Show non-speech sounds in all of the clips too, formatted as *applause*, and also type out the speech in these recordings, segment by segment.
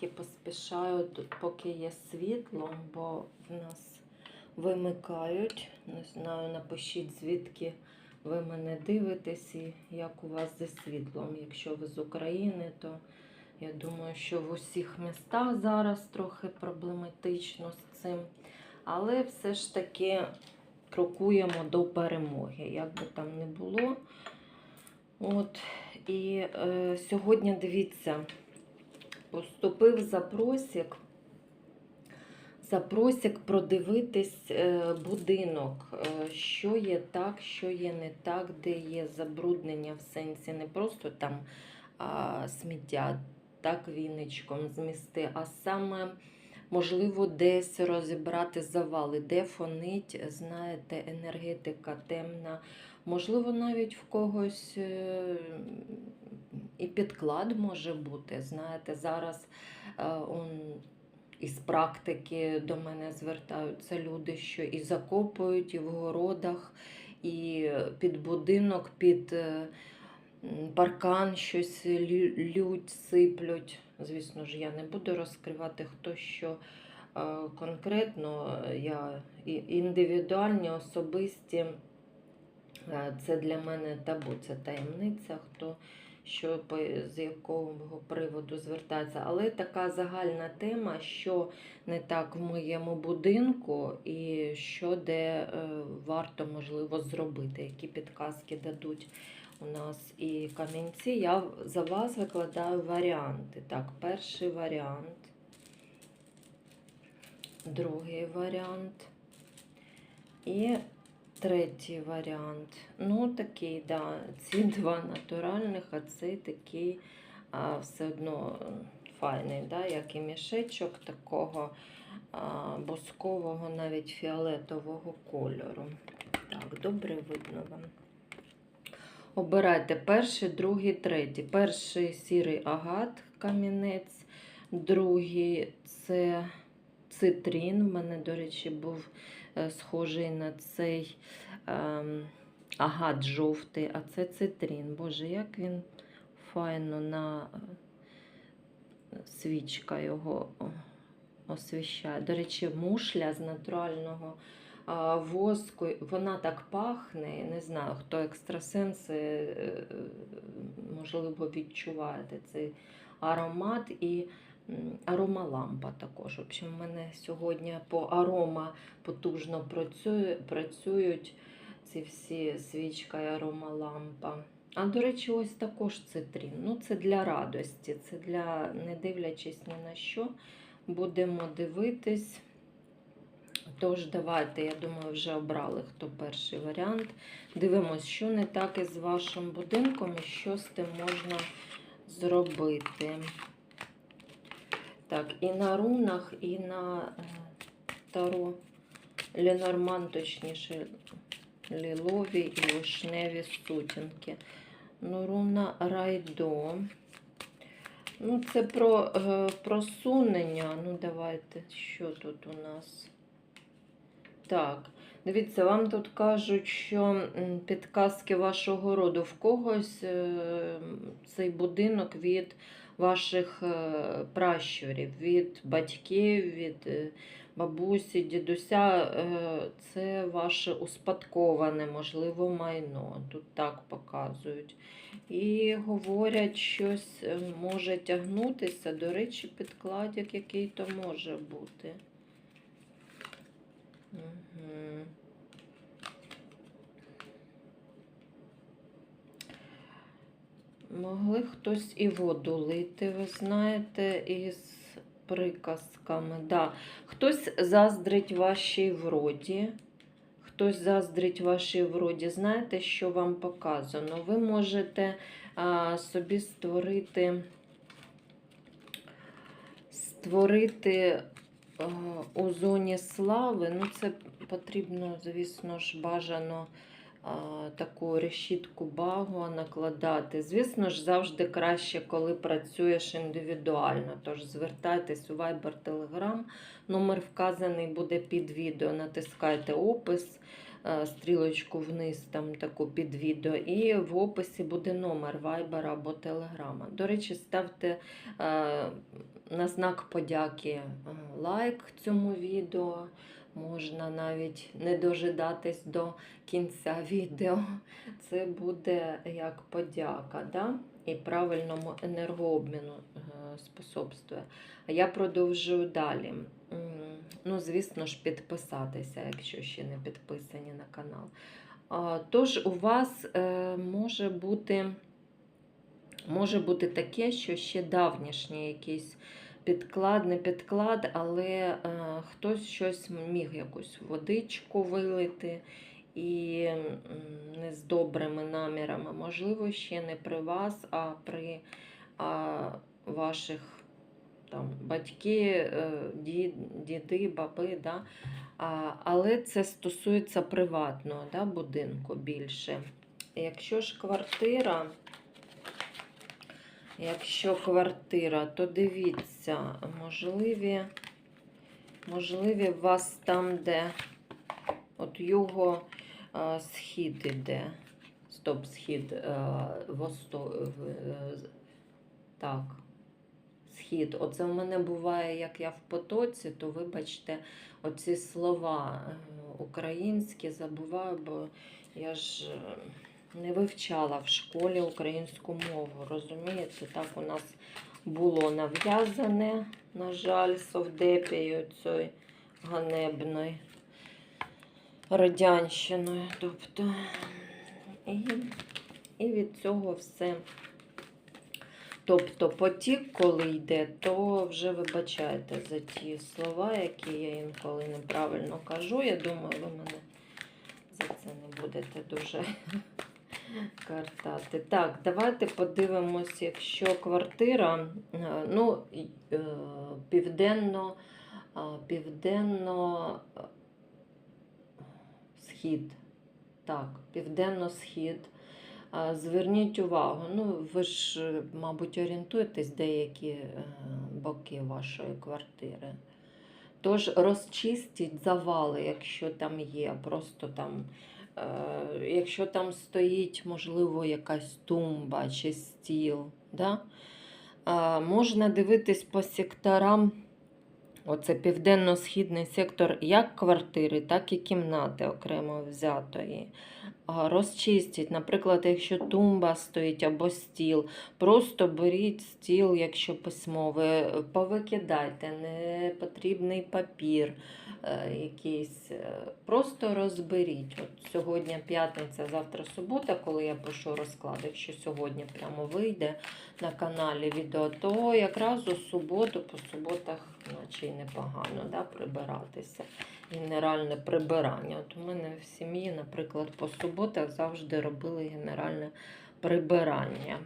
підказки поспішаю поки є світло, бо в нас вимикають. Не знаю, напишіть, звідки ви мене дивитесь і як у вас зі світлом. Якщо ви з України, то я думаю, що в усіх містах зараз трохи проблематично з цим. Але все ж таки крокуємо до перемоги, як би там не було. От, і е, сьогодні дивіться, поступив запросик. Запросик продивитись е, будинок, е, що є так, що є не так, де є забруднення в сенсі не просто там а, сміття, так віничком змісти, а саме, можливо, десь розібрати завали, де фонить, знаєте, енергетика темна. Можливо, навіть в когось е, і підклад може бути. Знаєте, зараз е, он, із практики до мене звертаються люди, що і закопують, і в городах, і під будинок, під е, паркан щось лють, сиплють. Звісно ж, я не буду розкривати, хто що е, конкретно. Я індивідуальні, особисті. Це для мене табу, це таємниця, хто що з якого приводу звертається. Але така загальна тема, що не так в моєму будинку, і що де е, варто можливо зробити, які підказки дадуть у нас і камінці. Я за вас викладаю варіанти. Так, перший варіант, другий варіант. І Третій варіант. Ну, такий, да. Ці два натуральних, а цей такий а, все одно файний, да? як і мішечок такого а, бускового, навіть фіолетового кольору. Так, добре видно вам. Обирайте перший, другий, третій. Перший сірий агат камінець, другий це цитрін. У мене, до речі, був схожий на цей ем, агат жовтий, а це цитрін. Боже, як він файно на е, свічка його освіщає. До речі, мушля з натурального воску, вона так пахне. Не знаю, хто екстрасенси, е, е, можливо, відчуваєте цей аромат і аромалампа також. В общем, в мене сьогодні по арома потужно працює, працюють ці всі свічка і аромалампа. А до речі, ось також цитрин. Ну, це для радості, це для, не дивлячись ні на що, будемо дивитись. Тож, давайте, я думаю, вже обрали, хто перший варіант. Дивимось, що не так із вашим будинком і що з тим можна зробити. Так, і на рунах, і на е, таро Ленорман, точніше, лілові і вишневі сутінки. Ну, руна Райдо. Ну, це про е, просунення. Ну, давайте, що тут у нас? Так, дивіться, вам тут кажуть, що підказки вашого роду в когось е, цей будинок від ваших е, пращурів, від батьків, від е, бабусі, дідуся. е, Це ваше успадковане, можливо, майно. Тут так показують. І говорять, щось може тягнутися. До речі, підкладик який то може бути. Угу. Могли хтось і воду лити, ви знаєте, із приказками. Да. Хтось заздрить вашій вроді. Хтось заздрить вашій вроді. Знаєте, що вам показано? Ви можете а, собі створити, створити а, у зоні слави. Ну, це потрібно, звісно ж, бажано таку решітку багу накладати. Звісно ж, завжди краще, коли працюєш індивідуально. Тож звертайтесь у Viber Telegram. Номер вказаний буде під відео. Натискайте опис, е, стрілочку вниз, там таку під відео, і в описі буде номер Viber або Telegram. До речі, ставте. е, на знак подяки е, лайк цьому відео. Можна навіть не дожидатись до кінця відео. Це буде як подяка, да? і правильному енергообміну е, способствує. А я продовжую далі. Ну, звісно ж, підписатися, якщо ще не підписані на канал. Тож у вас е, може бути, може бути таке, що ще давнішній якийсь підклад, не підклад, але е, хтось щось міг якусь водичку вилити і не з добрими намірами. Можливо, ще не при вас, а при а, ваших там, батьки, е, ді- діди, баби. Да? А, але це стосується приватного да, будинку більше. Якщо ж квартира, якщо квартира, то дивіться, можливі, можливі у вас там, де от юго е, іде. Стоп, схід, е, е, так, схід. Оце в мене буває, як я в потоці, то вибачте, оці слова українські забуваю, бо я ж не вивчала в школі українську мову. Розумієте, так у нас було нав'язане, на жаль, совдепією цією ганебною радянщиною. Тобто, і, і від цього все. Тобто потік, коли йде, то вже вибачайте за ті слова, які я інколи неправильно кажу. Я думаю, ви мене за це не будете дуже картати. Так, давайте подивимось, якщо квартира, е, ну, е, південно, південно е, схід. Так, південно-схід. Зверніть увагу, ну ви ж, мабуть, орієнтуєтесь деякі боки вашої квартири. Тож розчистіть завали, якщо там є. Просто там, якщо там стоїть, можливо, якась тумба чи стіл. Да? Е, можна дивитись по секторам. Оце південно-східний сектор як квартири, так і кімнати окремо взятої. Розчистіть, наприклад, якщо тумба стоїть або стіл, просто беріть стіл, якщо письмовий, повикидайте непотрібний папір е, якийсь. е, Просто розберіть. От сьогодні п'ятниця, завтра субота, коли я пишу розклад, якщо сьогодні прямо вийде на каналі відео, то якраз у суботу, по суботах, наче й непогано да, прибиратися. Генеральне прибирання. От у мене в сім'ї, наприклад, по суботах завжди робили генеральне прибирання.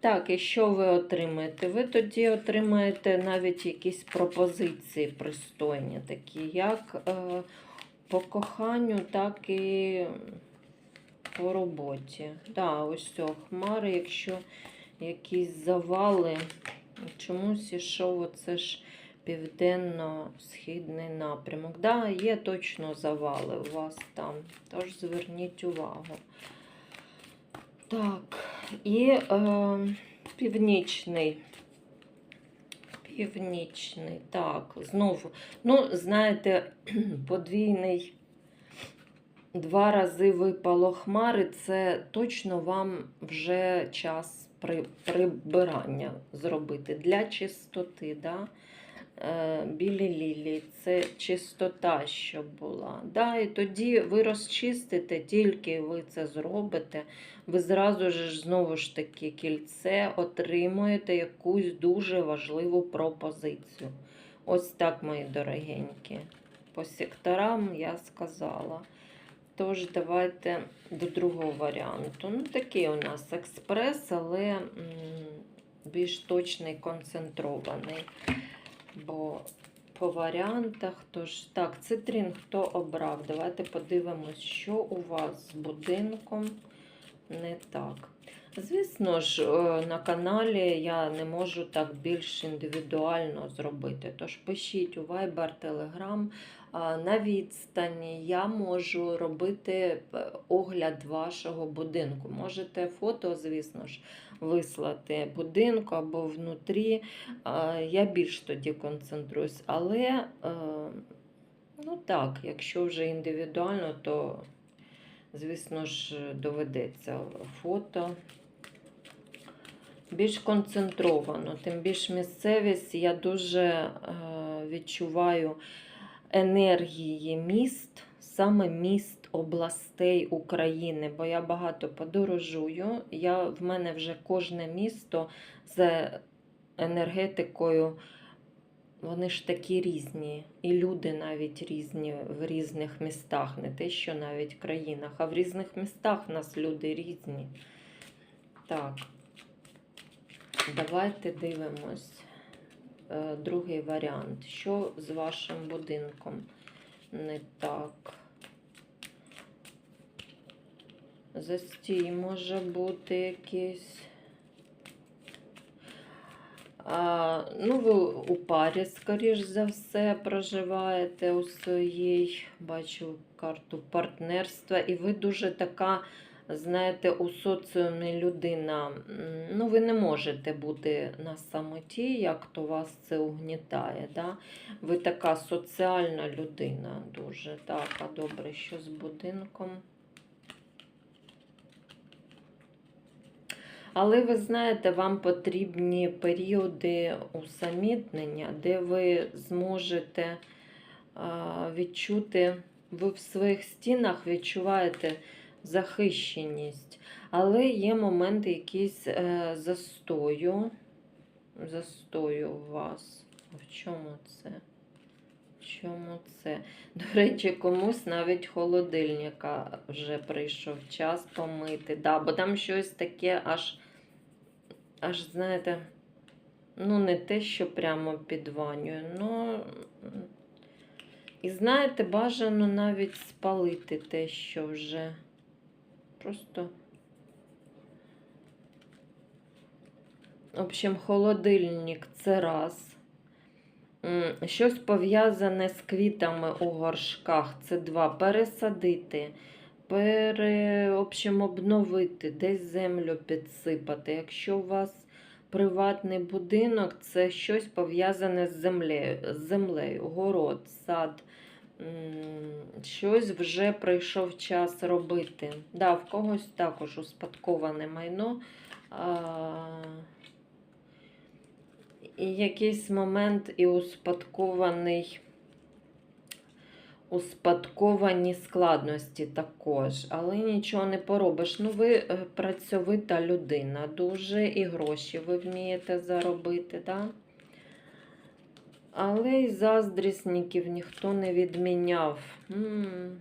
Так, і що ви отримаєте? Ви тоді отримаєте навіть якісь пропозиції пристойні, такі як е, по коханню, так і по роботі. Да, ось о, хмари, якщо якісь завали, чомусь ішов оце ж південно-східний напрямок. Да, є точно завали у вас там, тож зверніть увагу. Так, і е, північний. Північний, так, знову. Ну, знаєте, *clears throat* подвійний. Два рази випало хмари, це точно вам вже час при, прибирання зробити для чистоти. Да? Е, білі лілії, це чистота, щоб була. Да? І тоді ви розчистите, тільки ви це зробите, ви зразу ж знову ж таки кільце отримуєте якусь дуже важливу пропозицію. Ось так, мої дорогенькі. По секторам я сказала. Тож, давайте до другого варіанту. Ну, такий у нас експрес, але більш точний, концентрований. Бо по варіантах, тож так, цитрин хто обрав? Давайте подивимось, що у вас з будинком не так. Звісно ж, е, на каналі я не можу так більш індивідуально зробити. Тож пишіть у Viber, Telegram. На відстані я можу робити е, огляд вашого будинку. Можете фото, звісно ж, вислати будинку або внутрі. Я більш тоді концентруюсь. Але, е, ну так, якщо вже індивідуально, то, звісно ж, доведеться фото більш концентровано, тим більш місцевість я дуже е, відчуваю енергії міст, саме міст областей України, бо я багато подорожую. Я, в мене вже кожне місто з енергетикою. Вони ж такі різні, і люди навіть різні в різних містах, не те, що навіть в країнах, а в різних містах в нас люди різні. Так. Давайте дивимось е, другий варіант. Що з вашим будинком не так? Застій може бути якийсь. А, ну, ви у парі, скоріш за все, проживаєте у своїй, бачу карту партнерства, і ви дуже така знаєте, у соціумі людина, ну, ви не можете бути на самоті, як то вас це угнітає. Да? Ви така соціальна людина дуже. Так, а добре, що з будинком? Але ви знаєте, вам потрібні періоди усамітнення, де ви зможете відчути, ви в своїх стінах відчуваєте захищеність. Але є моменти якісь е, застою. Застою у вас. В чому це? В чому це? До речі, комусь навіть холодильника вже прийшов час помити. Да, бо там щось таке аж, аж, знаєте, ну, не те, що прямо підванює, ну. І знаєте, бажано навіть спалити те, що вже. Просто. В общем, холодильник це раз. Щось пов'язане з квітами у горшках. Це два. Пересадити, пере, общем, обновити, десь землю підсипати. Якщо у вас приватний будинок, це щось пов'язане з землею, з землею, город, сад. Щось вже прийшов час робити. Да, в когось також успадковане майно. А, і якийсь момент і успадкований, успадковані складності також, але нічого не поробиш. Ну, ви е, працьовита людина, дуже і гроші ви вмієте заробити, да? Але й заздрісників ніхто не відміняв. М.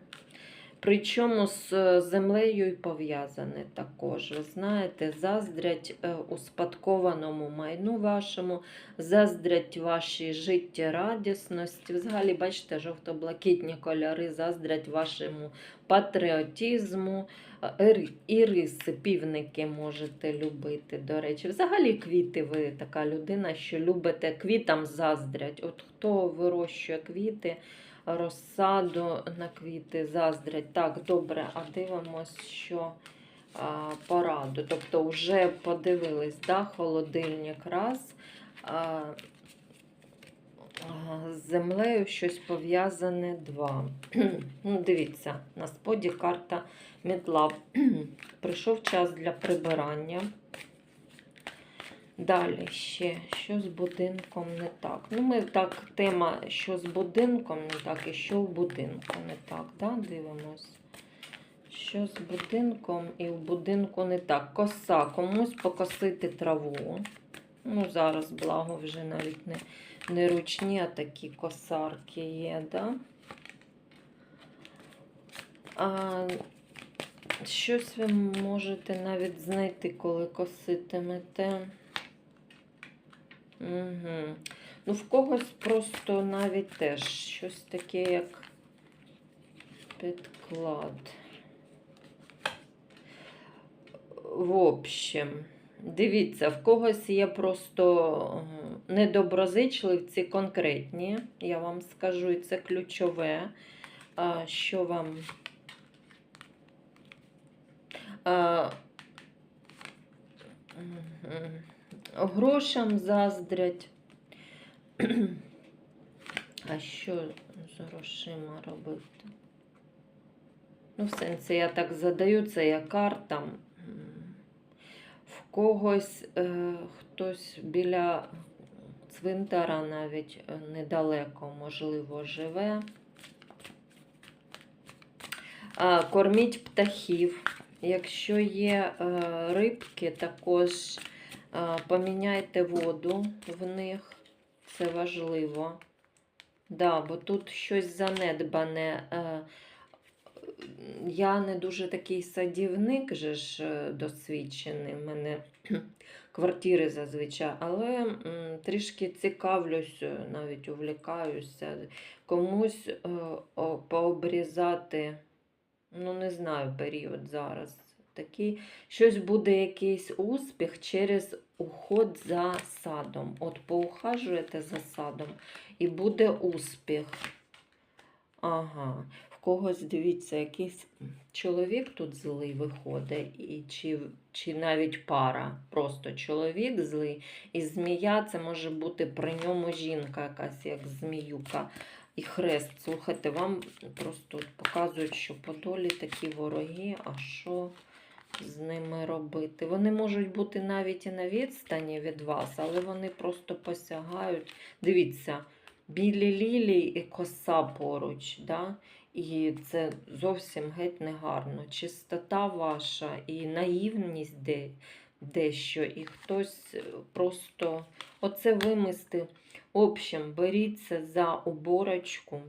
Причому з е, землею й пов'язане також. Ви знаєте, заздрять е, успадкованому майну вашому, заздрять вашій життєрадісності. Взагалі, бачите, жовто-блакитні кольори заздрять вашому патріотизму. Е, І риси, півники можете любити, до речі. Взагалі квіти, ви така людина, що любите квітам заздрять. От хто вирощує квіти, розсаду на квіти заздрять. Так, добре, а дивимось, що а, пораду. Тобто вже подивились, да, холодильник раз. А, з землею щось пов'язане два. *clears throat* ну, Дивіться, на споді карта мітла. *clears throat* Прийшов час для прибирання. Далі ще, що з будинком не так. Ну, ми так, тема, що з будинком не так, і що в будинку не так. Да? Дивимось. Що з будинком і в будинку не так. Коса, комусь покосити траву. Ну, зараз, благо, вже навіть не, не ручні, а такі косарки є, да? А, щось ви можете навіть знайти, коли коситимете. Угу. Ну, в когось просто навіть теж щось таке, як підклад. В общем, дивіться, в когось є просто недоброзичливці конкретні, я вам скажу, і це ключове, що вам. Грошам заздрять. *clears throat* А що з грошима робити? Ну, в сенсі, я так задаю, це я картам. Когось е, хтось біля цвинтара навіть е, недалеко, можливо, живе. Корміть птахів. Якщо є е, рибки, також поміняйте воду в них. Це важливо. Да, бо тут щось занедбане. Е, я не дуже такий садівник, же ж е, досвідчений. У мене *clears throat* квартири зазвичай, але трішки цікавлюсь, е, навіть увлікаюся. Комусь е, пообрізати, ну не знаю, період зараз. Такий, щось буде якийсь успіх через уход за садом. От поухажуєте за садом і буде успіх. Ага. Когось, дивіться, якийсь чоловік тут злий виходить, і чи, чи навіть пара. Просто чоловік злий, і змія це може бути при ньому жінка, якась як зміюка. І хрест. Слухайте, вам просто показують, що по долі такі вороги, а що з ними робити? Вони можуть бути навіть і на відстані від вас, але вони просто посягають. Дивіться, білі лілії і коса поруч. Да? І це зовсім геть негарно. Чистота ваша і наївність де, дещо, і хтось е, просто оце вимисти. В общем, беріться за уборочку.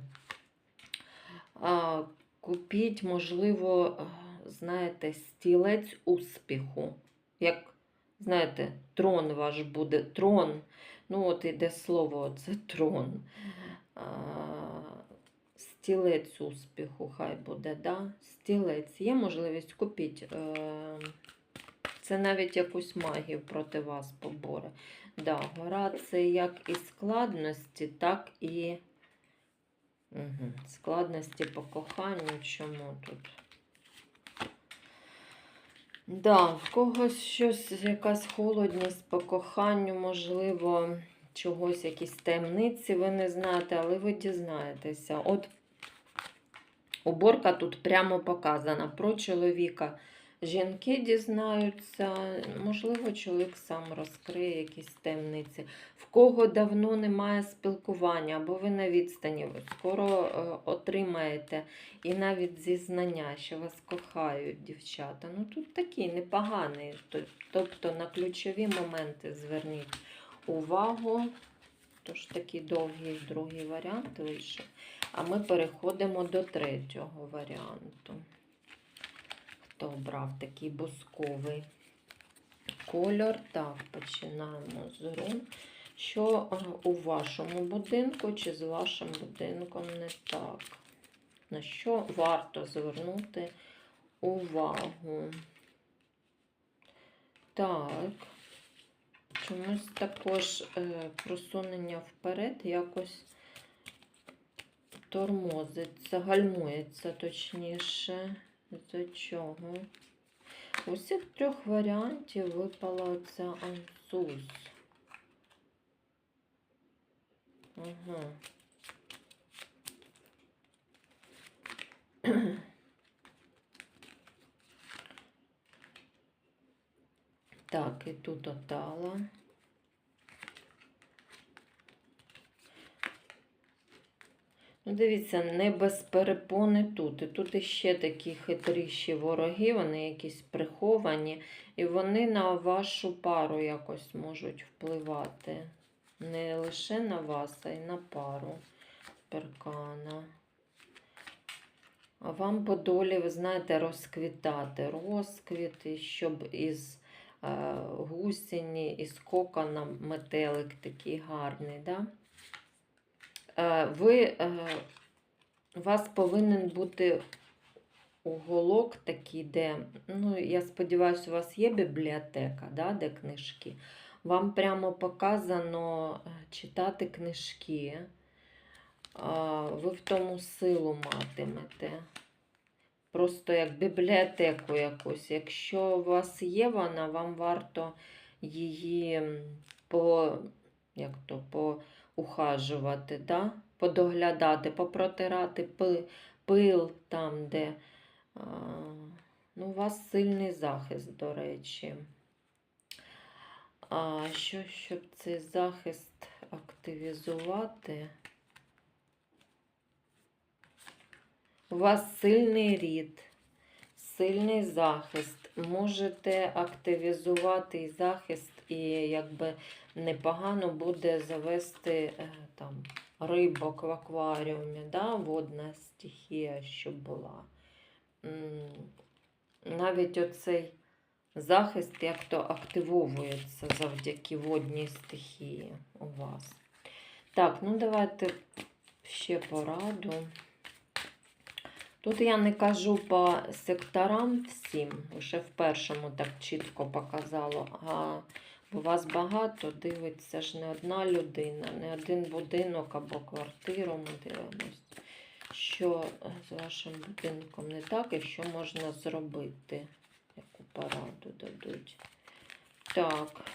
Купіть, можливо, е, знаєте, стілець успіху. Як, знаєте, трон ваш буде. Трон. Ну, от іде слово, це трон. Стілець успіху, хай буде, да? Стілець. Є можливість купіть. Е, це навіть якусь магію проти вас поборе. Да, гора це як і складності, так і угу. складності по коханню. Чому тут? Да, в когось щось, якась холодність по коханню, можливо, чогось, якісь таємниці ви не знаєте, але ви дізнаєтеся. От уборка тут прямо показана про чоловіка. Жінки дізнаються, можливо, чоловік сам розкриє якісь таємниці. В кого давно немає спілкування, або ви на відстані, ви скоро е, отримаєте і навіть зізнання, що вас кохають дівчата. Ну тут такий непоганий. Тобто на ключові моменти зверніть увагу. Тож такий довгий другий варіант вийшов. А ми переходимо до третього варіанту. Хто обрав такий бусковий кольор? Так, починаємо з рун. Що е, у вашому будинку чи з вашим будинком не так? На що варто звернути увагу? Так. Чомусь також е, просунення вперед якось тормозиться, гальмується точніше. З чого? У всіх трьох варіантів випала оця ансус. Ага. Так, і тут отала. Ну, дивіться, не без перепони тут. І тут іще такі хитріші вороги, вони якісь приховані, і вони на вашу пару якось можуть впливати. Не лише на вас, а й на пару перкана. А вам по долі, ви знаєте, розквітати. Розквіт, щоб із е, гусені, із кокона метелик такий гарний, да? Е, ви, е, у вас повинен бути уголок такий, де, ну, я сподіваюся, у вас є бібліотека, да, де книжки. Вам прямо показано е, читати книжки. Ви в тому силу матимете. Просто як бібліотеку якусь. Якщо у вас є вона, вам варто її по, як то, поухажувати, да? подоглядати, попротирати пи- пил там, де. А, ну, у вас сильний захист, до речі. А що, щоб цей захист активізувати? У вас сильний рід, сильний захист. Можете активізувати захист, і якби непогано буде завести е, там рибок в акваріумі, да? водна стихія, щоб була. Навіть оцей захист як то активовується завдяки водній стихії у вас. Так, ну давайте ще пораду. Тут я не кажу по секторам всім, вже в першому так чітко показало. А у вас багато дивиться ж не одна людина, не один будинок або квартиру ми дивимось. Що з вашим будинком не так і що можна зробити, яку пораду дадуть. Так.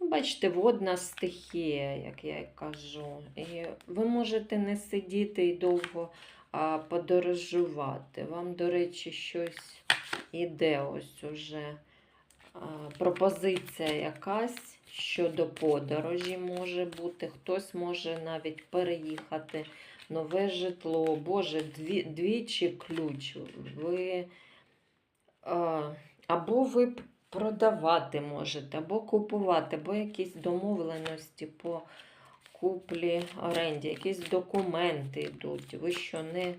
Ну, Бачите, водна стихія, як я і кажу. І ви можете не сидіти і довго а подорожувати. Вам, до речі, щось іде ось уже пропозиція якась щодо подорожі може бути. Хтось може навіть переїхати. Нове житло, Боже, дві, двічі ключ. Ви, або ви продавати можете, або купувати, або якісь домовленості по куплі оренді, якісь документи йдуть. Ви що не,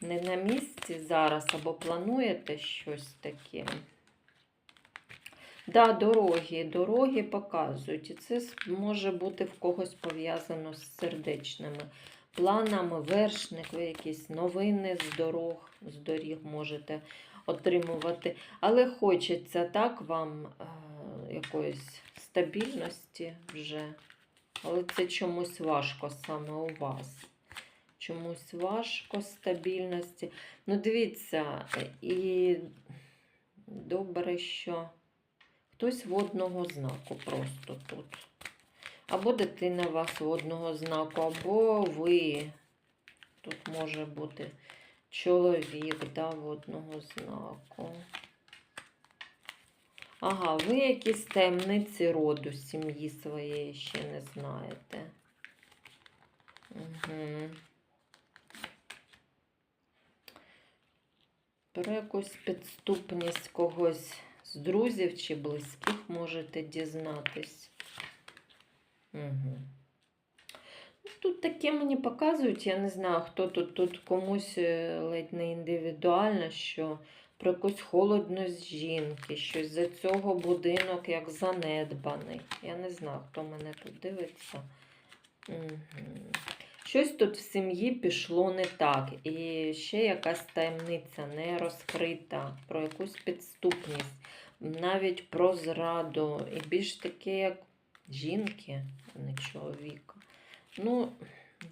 не на місці зараз, або плануєте щось таке? Да, дороги, дороги показують. І це може бути в когось пов'язано з сердечними планами, вершник, якісь новини з дорог, з доріг можете отримувати. Але хочеться так вам е, якоїсь стабільності вже. Але це чомусь важко саме у вас. Чомусь важко стабільності. Ну, дивіться, і добре, що хтось водного знаку просто тут. Або дитина вас водного знаку, або ви. Тут може бути чоловік да, водного знаку. Ага, ви якісь таємниці роду сім'ї своєї ще не знаєте. Угу. Про якусь підступність когось з друзів чи близьких можете дізнатись. Угу. Тут таке мені показують, я не знаю, хто тут, тут комусь е, ледь не індивідуально, що про якусь холодність жінки, що з-за цього будинок як занедбаний. Я не знаю, хто мене тут дивиться. Угу. Щось тут в сім'ї пішло не так. І ще якась таємниця не розкрита, про якусь підступність, навіть про зраду. І більш таке, як жінки, а не чоловіка. Ну,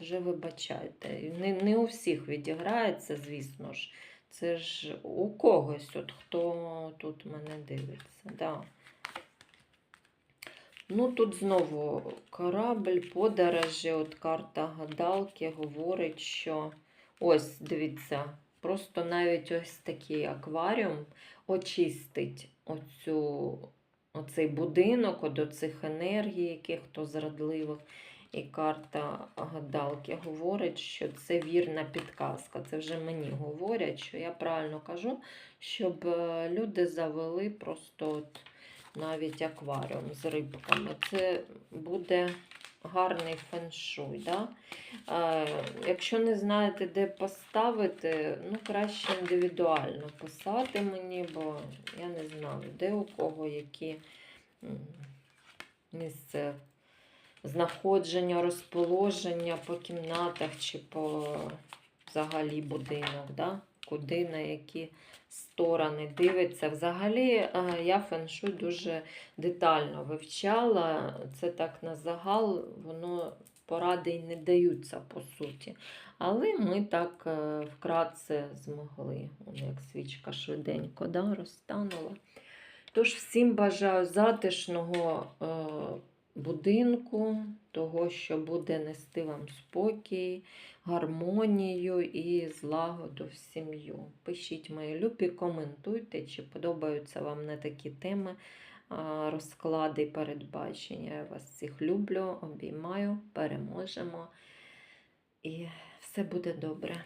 вже вибачайте. Не, не у всіх відіграється, звісно ж. Це ж у когось, от хто тут мене дивиться. Да. Ну, тут знову корабль, подорожі, от карта гадалки говорить, що ось, дивіться, просто навіть ось такий акваріум очистить оцю, оцей будинок от оцих енергій, яких то зрадливих. І карта гадалки говорить, що це вірна підказка. Це вже мені говорять, що я правильно кажу, щоб е, люди завели просто от навіть акваріум з рибками. Це буде гарний феншуй. Да? Е, якщо не знаєте, де поставити, ну краще індивідуально писати мені, бо я не знаю, де у кого які місце знаходження, розположення по кімнатах чи по взагалі будинок, да? Куди, на які сторони дивиться. Взагалі, е, я феншуй дуже детально вивчала. Це так на загал, воно поради й не даються по суті. Але ми так е, вкратце змогли. Як свічка швиденько да, розтанула. Тож всім бажаю затишного е, будинку, того, що буде нести вам спокій, гармонію і злагоду в сім'ю. Пишіть мої любі, коментуйте, чи подобаються вам не такі теми, розклади і передбачення. Я вас всіх люблю, обіймаю, переможемо. І все буде добре.